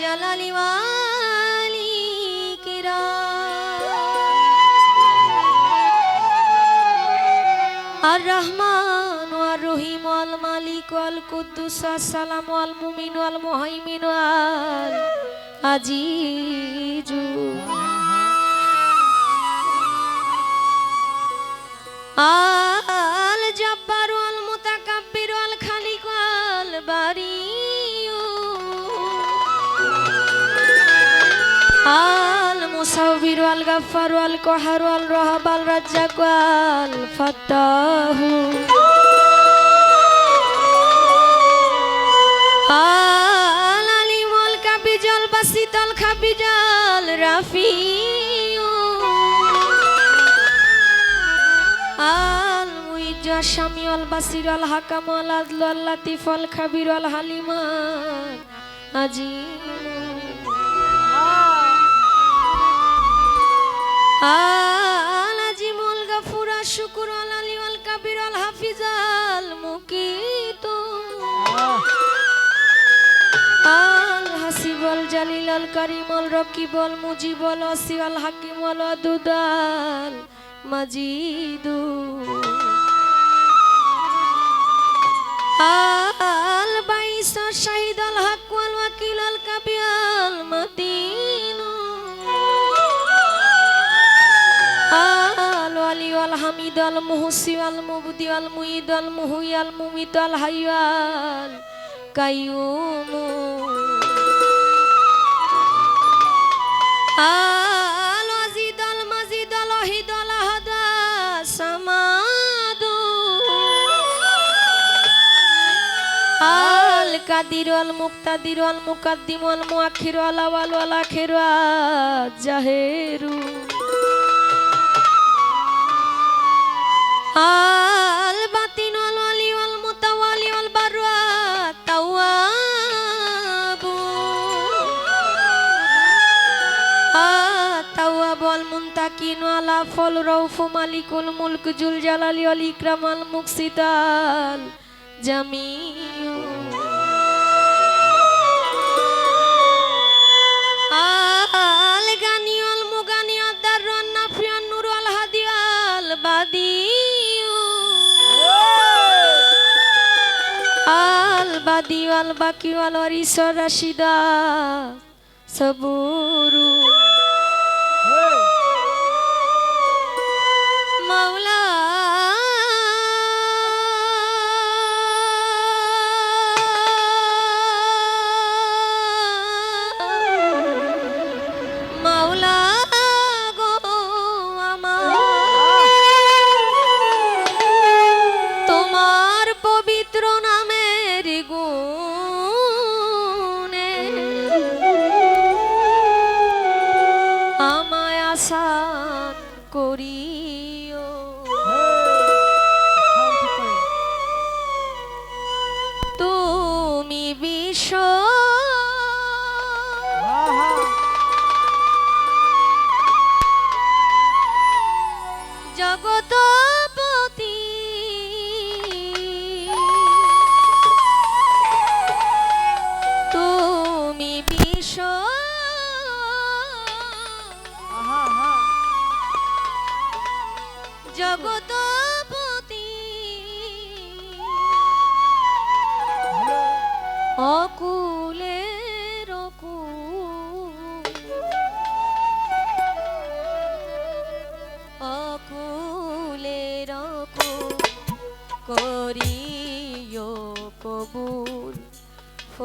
জলালি কিরা। আর রহমান ওয়ার রহিম ওয়াল মালিক ওয়াল কুদ্দুস আসসালাম ওয়াল মুমিন মুহাইমিন আল ওয়াল আল মুসাউবির ওয়াল, গাফফার ওয়াল, কহার ওয়াল রহাব আল রাজ্জাক ওয়াল, ফাত্তাহু। আল আলিম ওয়াল কাবিজাল বাসিতাল খাবিজাল রাফিউ। আল মুইজ শামি আল বাসির আল হাকাম আল আদল আল লাতিফ আল খাবির আল হালিমান, আজিম। হাসিব আল জালিল আল কারিম আল রকিব আল মুজিব আল আসি আল হাকিম আল আদুদ আল মাজিদু আল বাইস শাহিদ আল হক ওয়াল ওয়াকিল আল কাবি আল মতিনু আল ওয়ালি আল হামিদ আল মুহসি আল মুবদি আল মুইদ আল হাইয়াল কাইয়ুম আল ওয়াজিদ আল মাজিদ, আল ওয়াহিদ, আল আহাদ, সামাদু। আল কাদির, আল মুক্তাদির, আল মুকাদ্দিম জাহেরু। আল আল মুনতাকিন আল আফল রউফ মালিকুল মুলক জুল জালালি আল ইকরাম আল মুকসিদাল। জামিউ। আল গানি আল মুগানি আদার নাফি আন নূর আল হাদি আল বাদিউ। আল বাদি আল বাকি আল ওয়ারিস রাশিদা। সবুরু।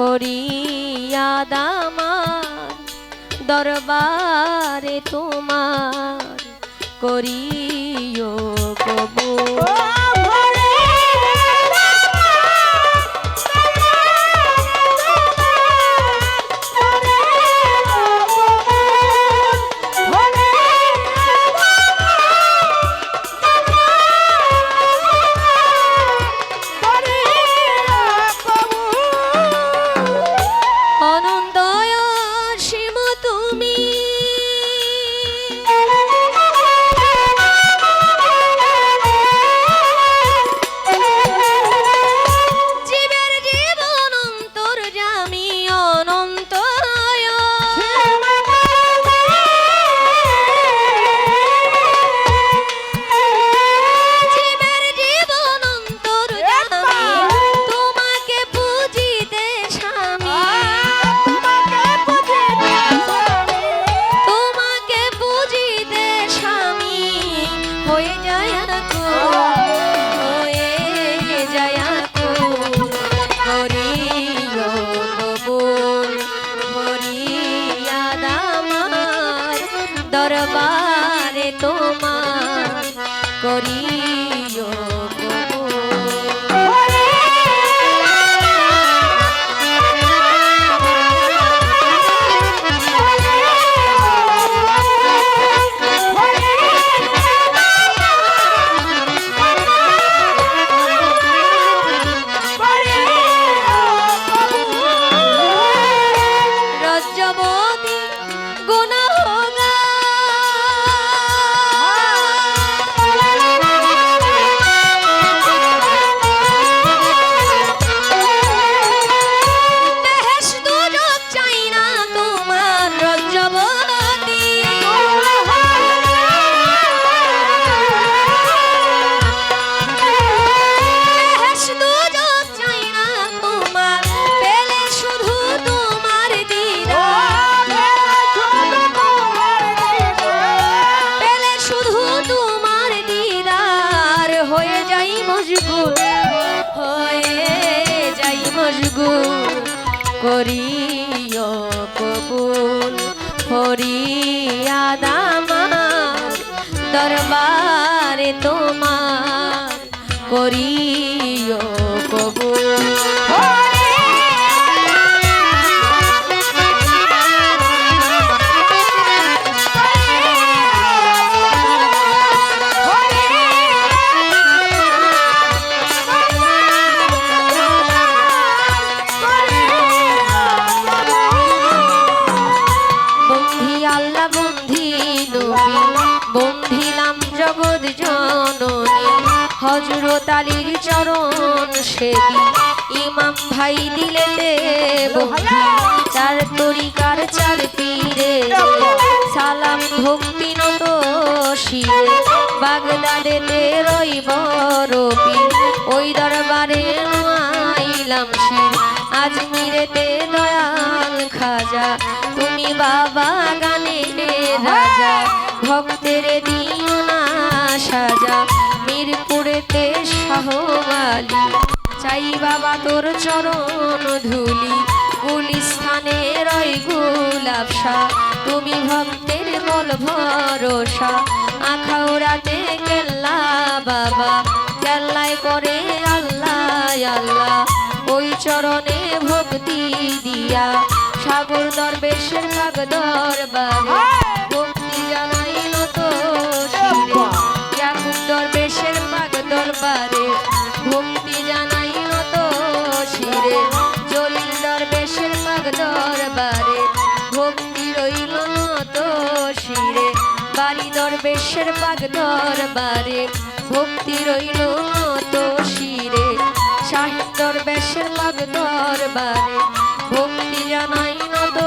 ফরিয়াদামার দরবারে তোমার করিও কবুল। করিও কবুল হরিয়া দামা দরবারে তোমার করিও হজরত আলীর চরণ সেবী। ইমাম ভাই দিলেতে চার তরিকার চার পীরে। সালাম ভক্তি নত শিরে। বাগদাদেতে রইব রবি ওই দরবারে আইলাম শির আজমিরেতে দয়াল খাজা, তুমি বাবা গানে রাজা। ভক্তের দিও না সাজা মিরপুরেতে শাহবালি চাই বাবা তোর চরণ ধুলি গুলিস্থানে রই গুলাবসা তুমি ভক্তের বল ভরসা আখাউরাতে কেল্লা বাবা। কেল্লায় করে আল্লাহ আল্লাহ ওই চরণে ভক্তি দিয়া। সাগর দরবেশের কাগ দরবারে ভক্তি জানাই নত দরবেশের পাগ দরবারে, ভক্তি রইল তো শিরে। সাহিত্যর বেশের পাগ দরবারে, ভক্তি জানাই নত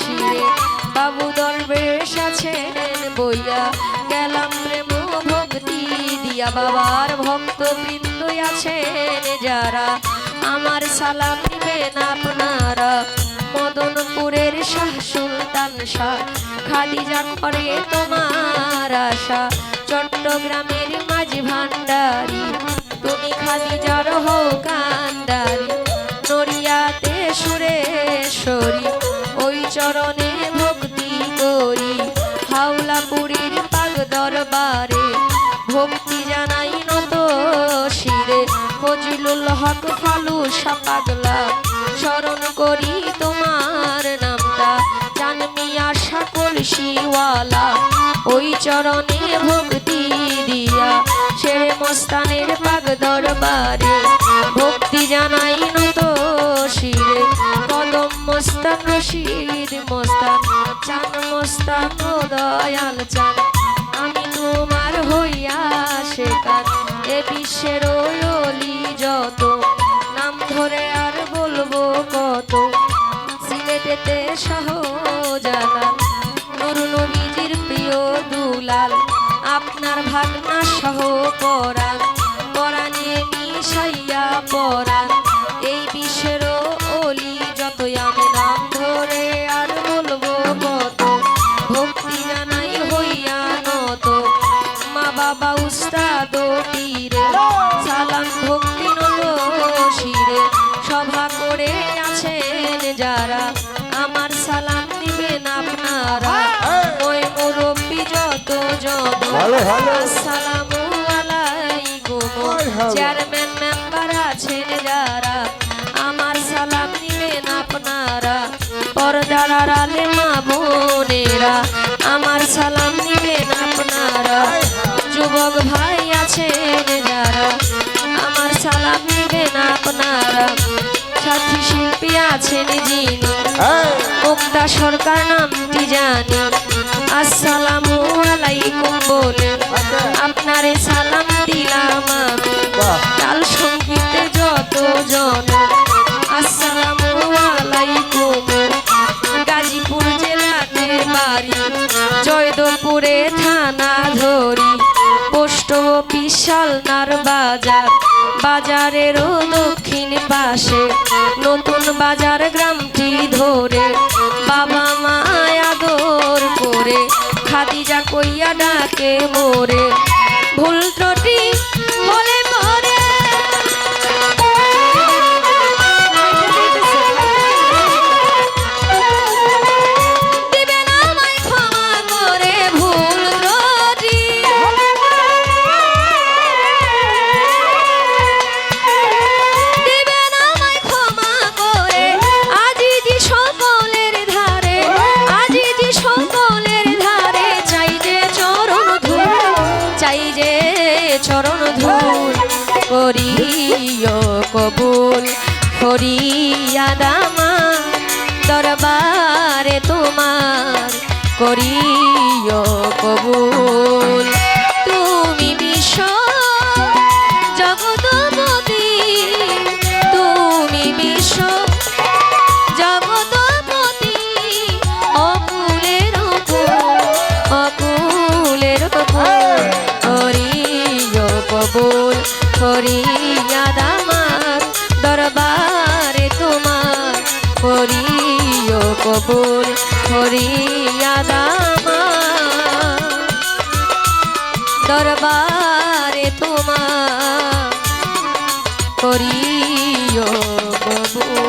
শিরে। বাবু দরবেশ আছেন বইয়া, গেলাম প্রেম ভক্তি দিয়া। বাবার ভক্ত বৃন্দ আছেন যারা। আমার সালাম নিবেন আপনারা। মদনপুরের শাহ সুলতান শাহ খাদিজা করে তোমার আশা। চট্টগ্রামের মাঝ ভান্ডারি, তুমি খাদিজার হও কান্ডারি নড়িয়াতে সুরেশ্বরী, ওই চরণে ভক্তি করি। হাওলাপুরীর পাগ দরবারে ভক্তি হক ফালু সাপাগলা। স্মরণ করি তোমার নামটা। জানমি আশা কলসিওয়ালা ওই চরণে ভক্তি দিয়া। শেরে মস্তানের পাগ দরবারে ভক্তি জানাই নত শিরে। কদম মস্তান, রশিদ মস্তান, চান মস্তান দয়াল চান। আমি তোমার হইয়া শেখার এ বিশ্বের অলি যত, নাম ধরে আর বলব কত। সিলেটেতে সহজালাল নুর নবীজির প্রিয় দুলাল। আপনার ভাগনা সহ পরাণ, পরাণে মিশাইয়া পরাণ। আসসালামু আলাইকুম। চেয়ারম্যান মেম্বার আছেন যারা আমার সালাম নিবেন আপনারা। পর্দার আড়ালে মা বোনেরা আমার সালাম নিবেন আপনারা। যুবক ভাই আছেন যারা আমার সালাম নিবেন আপনারা। সাথী শিল্পী আছেন যিনি। মুক্তা সরকার নামটি জানি। আসসালামু আলাইকুম বলে আপনারে সালাম দিলাম আমি। তাল সঙ্গীতে যত জন। আসসালামু আলাইকুম। গাজীপুর জেলাতে বাড়ি। জয়দেবপুরে থানা ধরি। পোস্ট অফিস শালনার বাজার। বাজারেরও দক্ষিণ পাশে, নতুন বাজার গ্রামটি ধরে। বাবা মায়া আদর করে, খাদিজা কইয়া ডাকে মোরে। ভুল ত্রুটি হলে করিও কবুল, করিয়া দামা, দরবারে তোমার করিও কবুল। তুমি বিশ্ব জগতপতি তুমি বিশ্ব জগতপতি অকুলের অকুল অকুলের অকুল হরিয় কবুল হরিয়া কবুল হরিয়া দামা। দরবারে তোমা করিও কবুল।